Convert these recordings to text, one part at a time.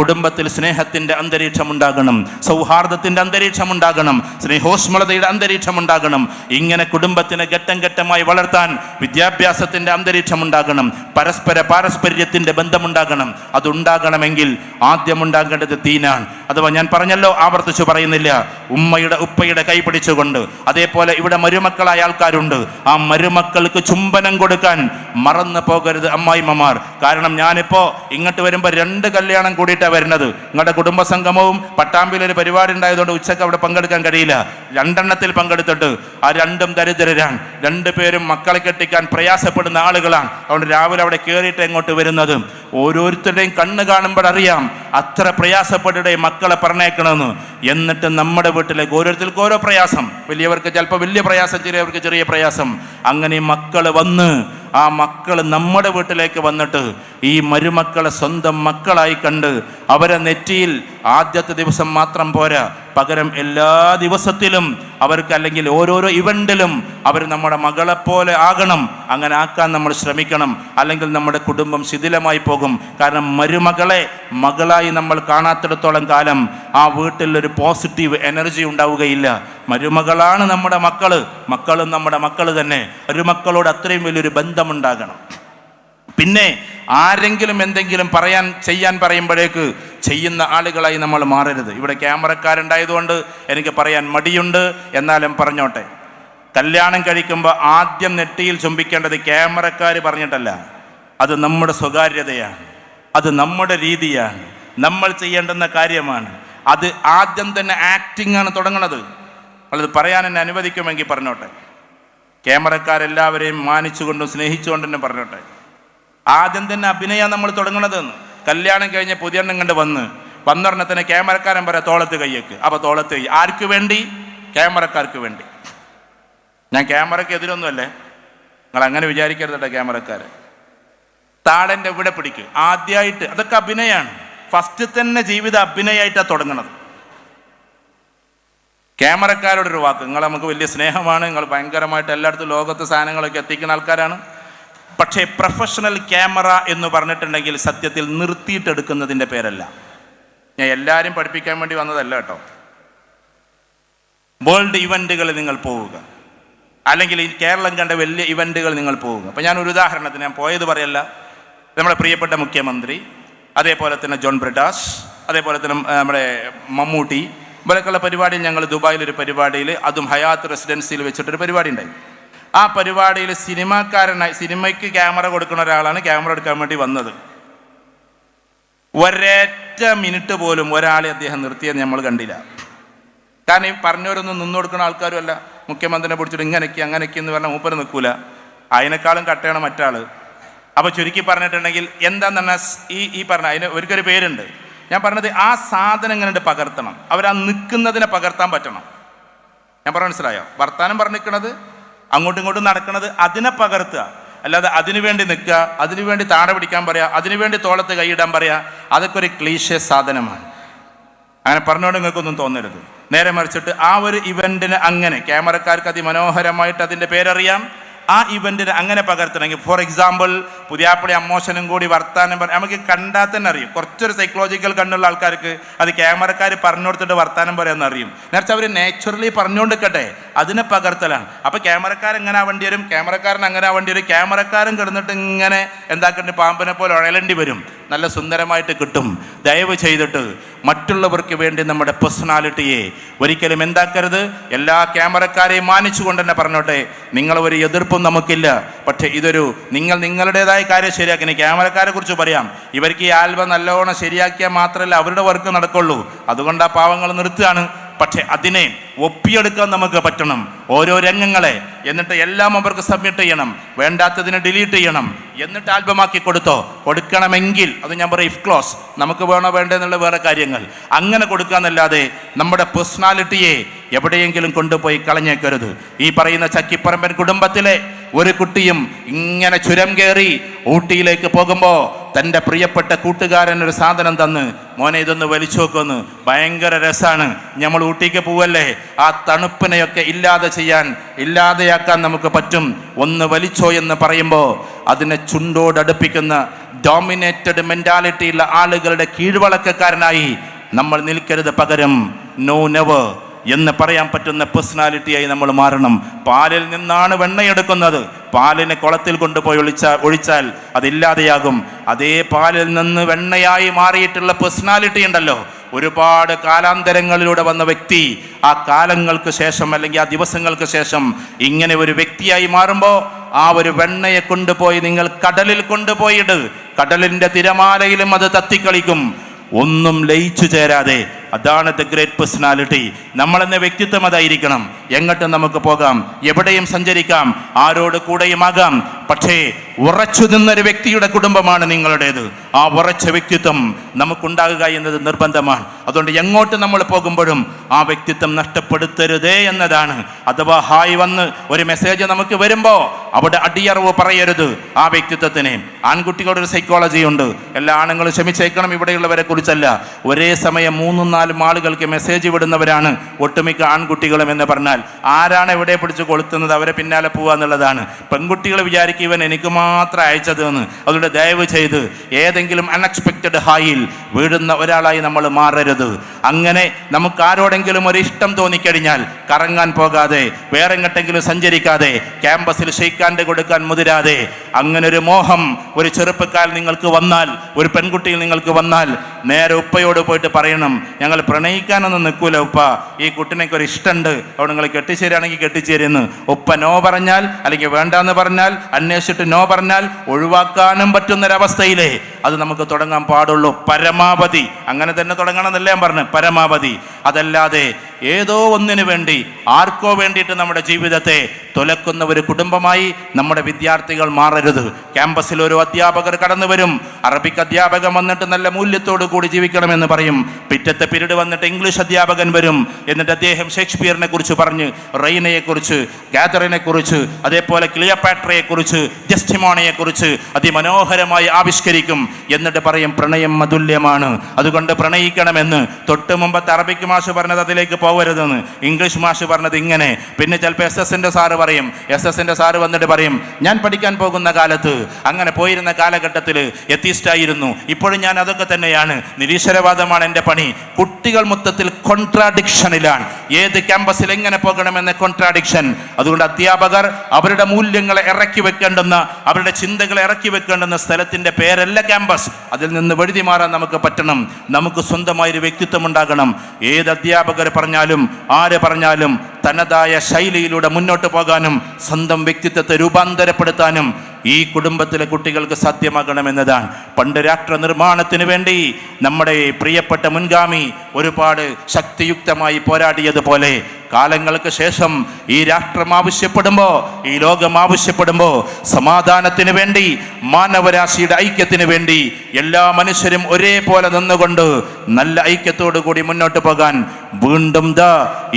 കുടുംബത്തിൽ സ്നേഹത്തിന്റെ അന്തരീക്ഷം ഉണ്ടാകണം സൗഹാർദ്ദത്തിന്റെ അന്തരീക്ഷം ഉണ്ടാകണം സ്നേഹോഷ്മളതയുടെ അന്തരീക്ഷം ഉണ്ടാകണം ഇങ്ങനെ കുടുംബത്തിനെ ഘട്ടം ഘട്ടമായി വളർത്താൻ വിദ്യാഭ്യാസത്തിന്റെ അന്തരീക്ഷം ഉണ്ടാകണം പരസ്പര പാരസ്പര്യത്തിന്റെ ബന്ധമുണ്ടാകണം. അതുണ്ടാകണമെങ്കിൽ ആദ്യം ഉണ്ടാകേണ്ടത് തീനാണ് അഥവാ ഞാൻ പറഞ്ഞല്ലോ ആവർത്തിച്ചു പറയുന്നില്ല ഉമ്മയുടെ ഉപ്പയുടെ കൈ പിടിച്ചുകൊണ്ട്. അതേപോലെ ഇവിടെ മരുമക്കളായ ആൾക്കാരുണ്ട്. ആ മരുമക്കൾക്ക് ചുംബനം കൊടുക്കാൻ മറന്നു പോകരുത് അമ്മായിമ്മമാർ. കാരണം ഞാനിപ്പോ ഇങ്ങോട്ട് വരുമ്പോൾ രണ്ട് കല്യാണം കൂടിയിട്ടാണ് വരുന്നത്. നിങ്ങളുടെ കുടുംബസംഗമവും പട്ടാമ്പിയിൽ ഒരു പരിപാടി ഉണ്ടായതുകൊണ്ട് ഉച്ചയ്ക്ക് അവിടെ പങ്കെടുക്കാൻ കഴിയില്ല. രണ്ടെണ്ണത്തിൽ പങ്കെടുത്തിട്ട്. ആ രണ്ടും ദരിദ്രരാണ്. രണ്ടുപേരും മക്കളെ കെട്ടിക്കാൻ പ്രയാസപ്പെടുന്ന ആളുകളാണ്. അതുകൊണ്ട് രാവിലെ അവിടെ കയറിയിട്ട് എങ്ങോട്ട് വരുന്നത്? ഓരോരുത്തരുടെയും കണ്ണ് കാണുമ്പോൾ അറിയാം അത്ര പ്രയാസപ്പെട്ടിടെ മക്കളെ പറഞ്ഞേക്കണമെന്ന് എന്നിട്ട് നമ്മുടെ വീട്ടിലേക്ക് ഓരോരുത്തർക്കും ഓരോ പ്രയാസം. വലിയവർക്ക് ചിലപ്പോൾ വലിയ പ്രയാസം ചെറിയവർക്ക് ചെറിയ പ്രയാസം. അങ്ങനെ മക്കൾ വന്ന് ആ മക്കൾ നമ്മുടെ വീട്ടിലേക്ക് വന്നിട്ട് ഈ മരുമക്കളെ സ്വന്തം മക്കളായി കണ്ട് അവരെ നെറ്റിയിൽ ആദ്യത്തെ ദിവസം മാത്രം പോരാ. പകരം എല്ലാ ദിവസത്തിലും അവർക്ക് അല്ലെങ്കിൽ ഓരോരോ ഇവന്റിലും അവർ നമ്മുടെ മകളെപ്പോലെ ആകണം. അങ്ങനെ ആക്കാൻ നമ്മൾ ശ്രമിക്കണം. അല്ലെങ്കിൽ നമ്മുടെ കുടുംബം ശിഥിലമായി പോകും. കാരണം മരുമകളെ മകളായി നമ്മൾ കാണാത്തിടത്തോളം കാലം ആ വീട്ടിൽ ഒരു പോസിറ്റീവ് എനർജി ഉണ്ടാവുകയില്ല. മരുമകളാണ് നമ്മുടെ മക്കൾ മക്കളും നമ്മുടെ മക്കൾ തന്നെ. ഒരു മക്കളോട് അത്രയും വലിയൊരു ബന്ധമുണ്ടാകണം. പിന്നെ ആരെങ്കിലും എന്തെങ്കിലും പറയാൻ ചെയ്യാൻ പറയുമ്പോഴേക്ക് ചെയ്യുന്ന ആളുകളായി നമ്മൾ മാറരുത്. ഇവിടെ ക്യാമറക്കാരുണ്ടായതുകൊണ്ട് എനിക്ക് പറയാൻ മടിയുണ്ട്. എന്നാലും പറഞ്ഞോട്ടെ. കല്യാണം കഴിക്കുമ്പോൾ ആദ്യം നെറ്റിയിൽ ചുംബിക്കേണ്ടത് ക്യാമറക്കാർ പറഞ്ഞിട്ടല്ല. അത് നമ്മുടെ സ്വകാര്യതയാണ്. അത് നമ്മുടെ രീതിയാണ്. നമ്മൾ ചെയ്യേണ്ടുന്ന കാര്യമാണ്. അത് ആദ്യം തന്നെ ആക്ടിംഗ് ആണ് തുടങ്ങുന്നത് അത് പറയാൻ എന്നെ അനുവദിക്കുമെങ്കിൽ പറഞ്ഞോട്ടെ. ക്യാമറക്കാരെല്ലാവരെയും മാനിച്ചുകൊണ്ടും സ്നേഹിച്ചുകൊണ്ടും തന്നെ പറഞ്ഞോട്ടെ. ആദ്യം തന്നെ അഭിനയം നമ്മൾ തുടങ്ങണതെന്ന്. കല്യാണം കഴിഞ്ഞ് പുതിയെണ്ണം കണ്ട് വന്ന്. വന്നൊരെണ്ണ ക്യാമറക്കാരൻ പറയാം തോളത്ത് കയ്യേക്ക് അപ്പൊ തോളത്ത് കൈ. ആർക്ക് വേണ്ടി? ക്യാമറക്കാർക്ക് വേണ്ടി. ഞാൻ ക്യാമറയ്ക്ക് എതിരൊന്നുമല്ലേ? നിങ്ങൾ അങ്ങനെ വിചാരിക്കരുതട്ടെ ക്യാമറക്കാർ താടന്റെ ഇവിടെ പിടിക്ക്. ആദ്യമായിട്ട് അതൊക്കെ അഭിനയമാണ് ഫസ്റ്റ് തന്നെ ജീവിത അഭിനയമായിട്ടാണ് തുടങ്ങണത്. ക്യാമറക്കാരോടൊരു വാക്ക്. നിങ്ങൾ നമുക്ക് വലിയ സ്നേഹമാണ്. നിങ്ങൾ ഭയങ്കരമായിട്ട് എല്ലായിടത്തും ലോകത്ത് സാധനങ്ങളൊക്കെ എത്തിക്കുന്ന ആൾക്കാരാണ്. പക്ഷേ പ്രൊഫഷണൽ ക്യാമറ എന്ന് പറഞ്ഞിട്ടുണ്ടെങ്കിൽ സത്യത്തിൽ നിർത്തിയിട്ടെടുക്കുന്നതിന്റെ പേരല്ല. ഞാൻ എല്ലാവരും പഠിപ്പിക്കാൻ വേണ്ടി വന്നതല്ല കേട്ടോ. വേൾഡ് ഇവന്റുകൾ നിങ്ങൾ പോവുക. അല്ലെങ്കിൽ ഈ കേരളം കണ്ട വലിയ ഇവന്റുകൾ നിങ്ങൾ പോവുക. അപ്പോൾ ഞാൻ ഒരു ഉദാഹരണത്തിന് ഞാൻ പോയത് പറയല്ല. നമ്മുടെ പ്രിയപ്പെട്ട മുഖ്യമന്ത്രി അതേപോലെ തന്നെ ജോൺ ബ്രിട്ടാസ് അതേപോലെ തന്നെ നമ്മുടെ മമ്മൂട്ടി ഇവരൊക്കെയുള്ള പരിപാടിയിൽ ഞങ്ങൾ ദുബായിലൊരു പരിപാടിയിൽ അതും ഹയാത്ത് റെസിഡൻസിയിൽ വെച്ചിട്ടൊരു പരിപാടി ഉണ്ടായി. ആ പരിപാടിയിൽ സിനിമാക്കാരനായി സിനിമയ്ക്ക് ക്യാമറ കൊടുക്കുന്ന ഒരാളാണ് ക്യാമറ എടുക്കാൻ വേണ്ടി വന്നത്. ഒരേറ്റ മിനിറ്റ് പോലും ഒരാളെ അദ്ദേഹം നിർത്തിയെന്ന് നമ്മൾ കണ്ടില്ല. കാരണം ഈ പറഞ്ഞവരൊന്നും നിന്നു കൊടുക്കുന്ന ആൾക്കാരുമല്ല. മുഖ്യമന്ത്രിനെ പിടിച്ചിട്ട് ഇങ്ങനെയൊക്കെ അങ്ങനെയൊക്കെ എന്ന് പറഞ്ഞാൽ മൂപ്പര് നിൽക്കൂല. അതിനേക്കാളും കട്ടയാണ് മറ്റാൾ അപ്പോൾ ചുരുക്കി പറഞ്ഞിട്ടുണ്ടെങ്കിൽ എന്താന്ന് പറഞ്ഞാൽ ഈ ഈ പറഞ്ഞ അതിന് ഒരിക്കൊരു പേരുണ്ട്. ഞാൻ പറഞ്ഞത് ആ സാധനം ഇങ്ങനെ പകർത്തണം. അവർ ആ നിൽക്കുന്നതിനെ പകർത്താൻ പറ്റണം. ഞാൻ പറഞ്ഞ മനസ്സിലായോ? വർത്താനം പറഞ്ഞിരിക്കണത് അങ്ങോട്ടും ഇങ്ങോട്ടും നടക്കുന്നത് അതിനെ പകർത്തുക. അല്ലാതെ അതിനു വേണ്ടി നിൽക്കുക അതിനു വേണ്ടി താട പിടിക്കാൻ പറയുക അതിനു വേണ്ടി തോളത്ത് കൈയിടാൻ പറയുക അതൊക്കെ ഒരു ക്ലീശ സാധനമാണ്. അങ്ങനെ പറഞ്ഞുകൊണ്ട് നിങ്ങൾക്കൊന്നും തോന്നരുത്. നേരെ മറിച്ചിട്ട് ആ ഒരു ഇവന്റിന് അങ്ങനെ ക്യാമറക്കാർക്ക് അതിമനോഹരമായിട്ട് അതിന്റെ പേരറിയാം. ആ ഇവന്റിന് അങ്ങനെ പകർത്തണമെങ്കിൽ ഫോർ എക്സാമ്പിൾ പുതിയാപ്പിളി അമ്മോശനും കൂടി വർത്താനം പറ നമുക്ക് കണ്ടാൽ തന്നെ അറിയും. കുറച്ചൊരു സൈക്കോളജിക്കൽ കണ്ണുള്ള ആൾക്കാർക്ക് അത് ക്യാമറക്കാർ പറഞ്ഞു കൊടുത്തിട്ട് വർത്താനം പറയാമെന്ന് അറിയും. നേരത്തെ അവർ നാച്ചുറലി പറഞ്ഞുകൊണ്ടിരിക്കട്ടെ അതിനെ പകർത്തലാണ്. അപ്പോൾ ക്യാമറക്കാരൻ എങ്ങനെ ആവേണ്ടി വരും? ക്യാമറക്കാരൻ അങ്ങനെ ആവേണ്ടി വരും. ക്യാമറക്കാരൻ കിടന്നിട്ട് ഇങ്ങനെ എന്താക്കേണ്ടി പാമ്പിനെ പോലെ ഉഴലേണ്ടി വരും. നല്ല സുന്ദരമായിട്ട് കിട്ടും. ദയവ് ചെയ്തിട്ട് മറ്റുള്ളവർക്ക് വേണ്ടി നമ്മുടെ പേഴ്സണാലിറ്റിയെ ഒരിക്കലും എന്താക്കരുത്. എല്ലാ ക്യാമറക്കാരെയും മാനിച്ചുകൊണ്ട് തന്നെ പറഞ്ഞോട്ടെ നിങ്ങൾ ഒരു എതിർപ്പും നമുക്കില്ല. പക്ഷേ ഇതൊരു നിങ്ങൾ നിങ്ങളുടേതായ കാര്യം ശരിയാക്കി. ക്യാമറക്കാരെ കുറിച്ച് പറയാം. ഇവർക്ക് ഈ ആൽബം നല്ലോണം ശരിയാക്കിയാൽ മാത്രമല്ല അവരുടെ വർക്ക് നടക്കുള്ളൂ. അതുകൊണ്ട് ആ പാവങ്ങൾ നിർത്തുകയാണ്. പക്ഷെ അതിനെ ഒപ്പിയെടുക്കാൻ നമുക്ക് പറ്റണം. ഓരോ രംഗങ്ങളെ എന്നിട്ട് എല്ലാം അവർക്ക് സബ്മിറ്റ് ചെയ്യണം. വേണ്ടാത്തതിനെ ഡിലീറ്റ് ചെയ്യണം. എന്നിട്ട് ആൽബമാക്കി കൊടുത്തോ? കൊടുക്കണമെങ്കിൽ അത് ഞാൻ പറയും ഇഫ് ക്ലോസ് നമുക്ക് വേണോ വേണ്ടെന്നുള്ള വേറെ കാര്യങ്ങൾ. അങ്ങനെ കൊടുക്കാന്നല്ലാതെ നമ്മുടെ പേഴ്സണാലിറ്റിയെ എവിടെയെങ്കിലും കൊണ്ടുപോയി കളഞ്ഞേക്കരുത്. ഈ പറയുന്ന ചക്കിപ്പറമ്പൻ കുടുംബത്തിലെ ഒരു കുട്ടിയും ഇങ്ങനെ ചുരം കയറി ഊട്ടിയിലേക്ക് പോകുമ്പോൾ തന്റെ പ്രിയപ്പെട്ട കൂട്ടുകാരൻ ഒരു സാധനം തന്ന് മോനെ ഇതൊന്ന് വലിച്ചു നോക്കുമെന്ന് ഭയങ്കര രസമാണ് നമ്മൾ ഊട്ടിക്ക് പോവല്ലേ? ആ തണുപ്പിനെയൊക്കെ ഇല്ലാതെ ചെയ്യാൻ ഇല്ലാതെയാക്കാൻ നമുക്ക് പറ്റും. ഒന്ന് വലിച്ചോ എന്ന് പറയുമ്പോൾ അതിനെ ചുണ്ടോടടുപ്പിക്കുന്ന ഡോമിനേറ്റഡ് മെന്റാലിറ്റിയുള്ള ആളുകളുടെ കീഴ്വഴക്കക്കാരനായി നമ്മൾ നിൽക്കരുത് പകരം. നോ നെവർ എന്ന് പറയാൻ പറ്റുന്ന പേഴ്സണാലിറ്റിയായി നമ്മൾ മാറണം. പാലിൽ നിന്നാണ് വെണ്ണയെടുക്കുന്നത്. പാലിനെ കുളത്തിൽ കൊണ്ടുപോയി ഒളിച്ചാൽ ഒഴിച്ചാൽ അതില്ലാതെയാകും. അതേ പാലിൽ നിന്ന് വെണ്ണയായി മാറിയിട്ടുള്ള പേഴ്സണാലിറ്റി ഉണ്ടല്ലോ. ഒരുപാട് കാലാന്തരങ്ങളിലൂടെ വന്ന വ്യക്തി ആ കാലങ്ങൾക്ക് ശേഷം അല്ലെങ്കിൽ ആ ദിവസങ്ങൾക്ക് ശേഷം ഇങ്ങനെ ഒരു വ്യക്തിയായി മാറുമ്പോൾ ആ ഒരു വെണ്ണയെ കൊണ്ടുപോയി നിങ്ങൾ കടലിൽ കൊണ്ടുപോയിട്ട് കടലിന്റെ തിരമാലയിലും അത് തത്തിക്കളിക്കും. ഒന്നും ലയിച്ചു ചേരാതെ അതാണ് ദ ഗ്രേറ്റ് പേഴ്സണാലിറ്റി നമ്മളെന്ന വ്യക്തിത്വം അതായിരിക്കണം. എങ്ങോട്ടും നമുക്ക് പോകാം. എവിടെയും സഞ്ചരിക്കാം. ആരോട് കൂടെയുമാകാം. പക്ഷേ ഉറച്ചു നിന്നൊരു വ്യക്തിയുടെ കുടുംബമാണ് നിങ്ങളുടേത്. ആ ഉറച്ച വ്യക്തിത്വം നമുക്കുണ്ടാകുക എന്നത് നിർബന്ധമാണ്. അതുകൊണ്ട് എങ്ങോട്ട് നമ്മൾ പോകുമ്പോഴും ആ വ്യക്തിത്വം നഷ്ടപ്പെടുത്തരുതേ എന്നതാണ്. അഥവാ ഹായ് വന്ന് ഒരു മെസ്സേജ് നമുക്ക് വരുമ്പോൾ അവിടെ അടിയറവ് പറയരുത് ആ വ്യക്തിത്വത്തിന്. ആൺകുട്ടികളുടെ ഒരു സൈക്കോളജി ഉണ്ട്. എല്ലാ ആണുങ്ങളും ക്ഷമിച്ചേക്കണം ഇവിടെയുള്ളവരെ കുറിച്ചല്ല. ഒരേ സമയം മൂന്നും നാലും ആളുകൾക്ക് മെസ്സേജ് വിടുന്നവരാണ്. ഒട്ടുമിക്ക ആൺകുട്ടികളും എന്ന് പറഞ്ഞാൽ ആരാണ് എവിടെ പിടിച്ച് കൊളുത്തുന്നത്? അവരെ പിന്നാലെ പോവുക എന്നുള്ളതാണ്. പെൺകുട്ടികൾ വിചാരിക്കും ഇവൻ എനിക്ക് മാത്രം അയച്ചത് എന്ന്. അതുകൊണ്ട് ദയവ് ചെയ്ത് ഏതെങ്കിലും അൺഎക്സ്പെക്റ്റഡ് ഹായിൽ വീഴുന്ന ഒരാളായി നമ്മൾ മാറരുത്. അങ്ങനെ നമുക്ക് ആരോടെങ്കിലും ഒരു ഇഷ്ടം തോന്നിക്കഴിഞ്ഞാൽ കറങ്ങാൻ പോകാതെ വേറെ എങ്ങോട്ടെങ്കിലും സഞ്ചരിക്കാതെ ക്യാമ്പസിൽ ഷെയ്ക്കാന്റെ കൊടുക്കാൻ മുതിരാതെ അങ്ങനെ ഒരു മോഹം ഒരു ചെറുപ്പക്കാരൻ നിങ്ങൾക്ക് വന്നാൽ ഒരു പെൺകുട്ടിയിൽ നിങ്ങൾക്ക് വന്നാൽ നേരെ ഉപ്പയോട് പോയിട്ട് പറയണം ഞങ്ങൾ പ്രണയിക്കാനൊന്നും നിൽക്കൂല ഉപ്പ. ഈ കുട്ടിനൊക്കെ ഒരു ഇഷ്ടമുണ്ട്. അവിടെ നിങ്ങൾ കെട്ടിച്ചേരുകയാണെങ്കിൽ കെട്ടിച്ചേരുന്ന്. ഉപ്പ നോ പറഞ്ഞാൽ അല്ലെങ്കിൽ വേണ്ടാന്ന് പറഞ്ഞാൽ അന്വേഷിച്ചിട്ട് നോ പറഞ്ഞാൽ ഒഴിവാക്കാനും പറ്റുന്നൊരവസ്ഥയിലേ. അത് നമുക്ക് തുടങ്ങാൻ പാടുള്ളൂ. പരമാവധി. അങ്ങനെ തന്നെ തുടങ്ങണം എന്നല്ല ഞാൻ പറഞ്ഞു. പരമാവധി. അതല്ലാതെ ഏതോ ഒന്നിനു വേണ്ടി ആർക്കോ വേണ്ടിയിട്ട് നമ്മുടെ ജീവിതത്തെ തുലക്കുന്ന ഒരു കുടുംബമായി നമ്മുടെ വിദ്യാർത്ഥികൾ മാറരുത്. ക്യാമ്പസിൽ ഒരു അധ്യാപകർ കടന്നു വരും അറബിക് അധ്യാപകൻ വന്നിട്ട് നല്ല മൂല്യത്തോടു കൂടി ജീവിക്കണമെന്ന് പറയും. പിറ്റത്തെ പിരീഡ് വന്നിട്ട് ഇംഗ്ലീഷ് അധ്യാപകൻ വരും എന്നിട്ട് അദ്ദേഹം ഷേക്സ്പിയറിനെ കുറിച്ച് പറഞ്ഞ് ഗാദറിനെ കുറിച്ച് അതേപോലെ ക്ലിയോപാട്രയെ കുറിച്ച് ജസ്റ്റിമോണയെ കുറിച്ച് അതിമനോഹരമായി ആവിഷ്കരിക്കും എന്നിട്ട് പറയും പ്രണയം അതുല്യമാണ്. അതുകൊണ്ട് പ്രണയിക്കണമെന്ന്. തൊട്ട് മുമ്പത്തെ അറബിക് മാഷ് പറഞ്ഞത് അതിലേക്ക് പോകരുതെന്ന് ഇംഗ്ലീഷ് മാഷ് പറഞ്ഞത് ഇങ്ങനെ. പിന്നെ ചിലപ്പോൾ എസ് എസിന്റെ സാറ് പറയും. എസ് എസിന്റെ സാറ് വന്നിട്ട് പറയും ഞാൻ പഠിക്കാൻ പോകുന്ന കാലത്ത് അങ്ങനെ പോയിരുന്ന കാലഘട്ടത്തിൽ എത്തിസ്റ്റായിരുന്നു. ഇപ്പോഴും ഞാൻ അതൊക്കെ തന്നെയാണ്. നിരീശ്വരവാദമാണ് എന്റെ പണി. കുട്ടികൾ മൊത്തത്തിൽ കോൺട്രാഡിക്ഷനിലാണ് ഏത് ക്യാമ്പസിൽ എങ്ങനെ പോകണമെന്ന കോൺട്രാഡിക്ഷൻ അതുകൊണ്ട് അധ്യാപകർ അവരുടെ മൂല്യങ്ങളെ ഇറക്കി വെക്കേണ്ടെന്ന് അവരുടെ ചിന്തകളെ ഇറക്കി വെക്കേണ്ടെന്ന സ്ഥലത്തിന്റെ പേരല്ല ക്യാമ്പസ് അതിൽ നിന്ന് വെഴുതി മാറാൻ നമുക്ക് പറ്റണം. നമുക്ക് സ്വന്തമായൊരു വ്യക്തിത്വം ഉണ്ടാകണം. ഏത് അധ്യാപകർ പറഞ്ഞാലും ആര് പറഞ്ഞാലും തനതായ ശൈലിയിലൂടെ മുന്നോട്ട് പോകാനും സ്വന്തം വ്യക്തിത്വത്തെ രൂപാന്തരപ്പെടുത്താനും ഈ കുടുംബത്തിലെ കുട്ടികൾക്ക് സാധ്യമാകണമെന്നതാണ്. പണ്ട് രാഷ്ട്ര നിർമ്മാണത്തിന് വേണ്ടി നമ്മുടെ പ്രിയപ്പെട്ട മുൻഗാമി ഒരുപാട് ശക്തിയുക്തമായി പോരാടിയതുപോലെ കാലങ്ങൾക്ക് ശേഷം ഈ രാഷ്ട്രം ആവശ്യപ്പെടുമ്പോൾ ഈ ലോകം ആവശ്യപ്പെടുമ്പോൾ സമാധാനത്തിന് വേണ്ടി മാനവരാശിയുടെ ഐക്യത്തിന് വേണ്ടി എല്ലാ മനുഷ്യരും ഒരേപോലെ നിന്നുകൊണ്ട് നല്ല ഐക്യത്തോടു കൂടി മുന്നോട്ട് പോകാൻ വീണ്ടും ദാ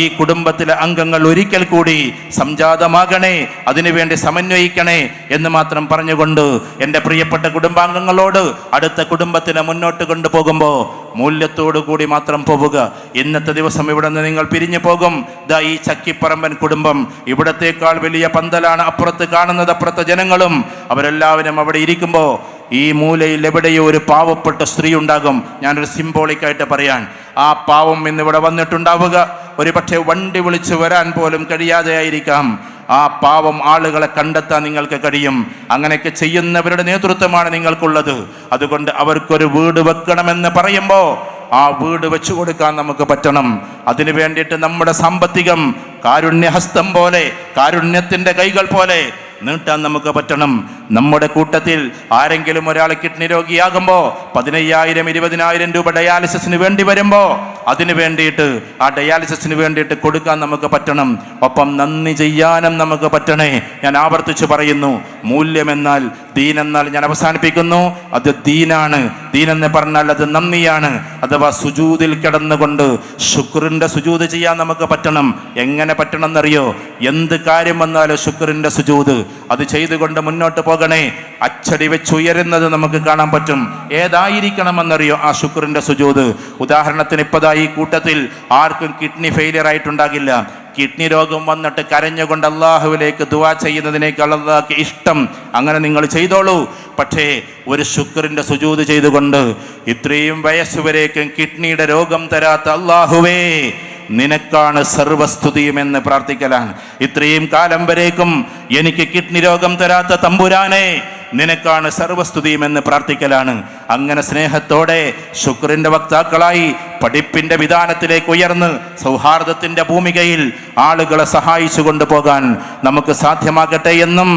ഈ കുടുംബത്തിലെ അംഗങ്ങൾ ഒരിക്കൽ കൂടി സംജാതമാകണേ അതിനുവേണ്ടി സമന്വയിക്കണേ എന്ന് മാത്രം പറഞ്ഞുകൊണ്ട് എന്റെ പ്രിയപ്പെട്ട കുടുംബാംഗങ്ങളോട് അടുത്ത കുടുംബത്തിനെ മുന്നോട്ട് കൊണ്ടുപോകുമ്പോൾ മൂല്യത്തോടു കൂടി മാത്രം പോവുക. ഇന്നത്തെ ദിവസം ഇവിടെ നിന്ന് നിങ്ങൾ പിരിഞ്ഞു പോകും. ദാ ഈ ചക്കിപ്പറമ്പൻ കുടുംബം ഇവിടത്തേക്കാൾ വലിയ പന്തലാണ് അപ്പുറത്ത് കാണുന്നത് അപ്പുറത്തെ ജനങ്ങളും. അവരെല്ലാവരും അവിടെ ഇരിക്കുമ്പോൾ ഈ മൂലയിൽ എവിടെയോ ഒരു പാവപ്പെട്ട സ്ത്രീ ഉണ്ടാകും. ഞാനൊരു സിംബോളിക്കായിട്ട് പറയാൻ. ആ പാവം ഇന്നിവിടെ വന്നിട്ടുണ്ടാവുക. ഒരു പക്ഷേ വണ്ടി വിളിച്ചു വരാൻ പോലും കഴിയാതെയായിരിക്കാം ആ പാവം ആളുകളെ കണ്ടെത്താൻ നിങ്ങൾക്ക് കഴിയും. അങ്ങനെയൊക്കെ ചെയ്യുന്നവരുടെ നേതൃത്വമാണ് നിങ്ങൾക്കുള്ളത്. അതുകൊണ്ട് അവർക്കൊരു വീട് വെക്കണമെന്ന് പറയുമ്പോൾ ആ വീട് വെച്ചു കൊടുക്കാൻ നമുക്ക് പറ്റണം. അതിനു വേണ്ടിയിട്ട് നമ്മുടെ സാമ്പത്തികം കാരുണ്യഹസ്തം പോലെ കാരുണ്യത്തിന്റെ കൈകൾ പോലെ നീട്ടാൻ നമുക്ക് പറ്റണം. നമ്മുടെ കൂട്ടത്തിൽ ആരെങ്കിലും ഒരാൾ കിഡ്നി രോഗിയാകുമ്പോൾ പതിനയ്യായിരം ഇരുപതിനായിരം രൂപ ഡയാലിസിസിന് വേണ്ടി വരുമ്പോൾ അതിനു വേണ്ടിയിട്ട് ആ ഡയാലിസിസിന് വേണ്ടിയിട്ട് കൊടുക്കാൻ നമുക്ക് പറ്റണം. ഒപ്പം നന്ദി ചെയ്യാനും നമുക്ക് പറ്റണേ. ഞാൻ ആവർത്തിച്ച് പറയുന്നു മൂല്യമെന്നാൽ ദീനെന്നാൽ ഞാൻ അവസാനിപ്പിക്കുന്നു. അത് ദീനാണ്. ദീനെന്ന് പറഞ്ഞാൽ അത് നന്ദിയാണ്. അഥവാ സുജൂതിൽ കിടന്നുകൊണ്ട് ശുക്രിന്റെ സുജൂത് ചെയ്യാൻ നമുക്ക് പറ്റണം. എങ്ങനെ പറ്റണം എന്നറിയോ എന്ത് കാര്യം വന്നാലും ശുക്രിന്റെ സുജൂത്. അത് ചെയ്തുകൊണ്ട് മുന്നോട്ട് പോകണേ. അച്ചടി വെച്ചുയരുന്നത് നമുക്ക് കാണാൻ പറ്റും. ഏതായിരിക്കണമെന്നറിയോ ആ ശുക്രിന്റെ സുജൂത്? ഉദാഹരണത്തിന് ഇപ്പതാ ഈ കൂട്ടത്തിൽ ആർക്കും കിഡ്നി ഫെയിലിയർ ആയിട്ടുണ്ടാകില്ല. കിഡ്നി രോഗം വന്നിട്ട് കരഞ്ഞുകൊണ്ട് അള്ളാഹുവിലേക്ക് ദുവാ ചെയ്യുന്നതിനേക്കാൾ അള്ളാഹ്ക്ക് ഇഷ്ടം. അങ്ങനെ നിങ്ങൾ ചെയ്തോളൂ. പക്ഷേ ഒരു ശുക്രന്റെ സുജൂത് ചെയ്തുകൊണ്ട് ഇത്രയും വയസ്സുവരേക്കും കിഡ്നിയുടെ രോഗം തരാത്ത അള്ളാഹുവേ നിനക്കാണ് സർവസ്തുതിയും എന്ന് പ്രാർത്ഥിക്കലാണ്. ഇത്രയും കാലം വരേക്കും എനിക്ക് കിഡ്നി രോഗം തരാത്ത തമ്പുരാനെ നിനക്കാണ് സർവസ്തുതിയും എന്ന് പ്രാർത്ഥിക്കലാണ്. അങ്ങനെ സ്നേഹത്തോടെ ശുക്രന്റെ വക്താക്കളായി പഠിപ്പിന്റെ വിധാനത്തിലേക്ക് ഉയർന്ന് സൗഹാർദ്ദത്തിന്റെ ഭൂമികയിൽ ആളുകളെ സഹായിച്ചു കൊണ്ടുപോകാൻ നമുക്ക് സാധ്യമാകട്ടെ എന്നും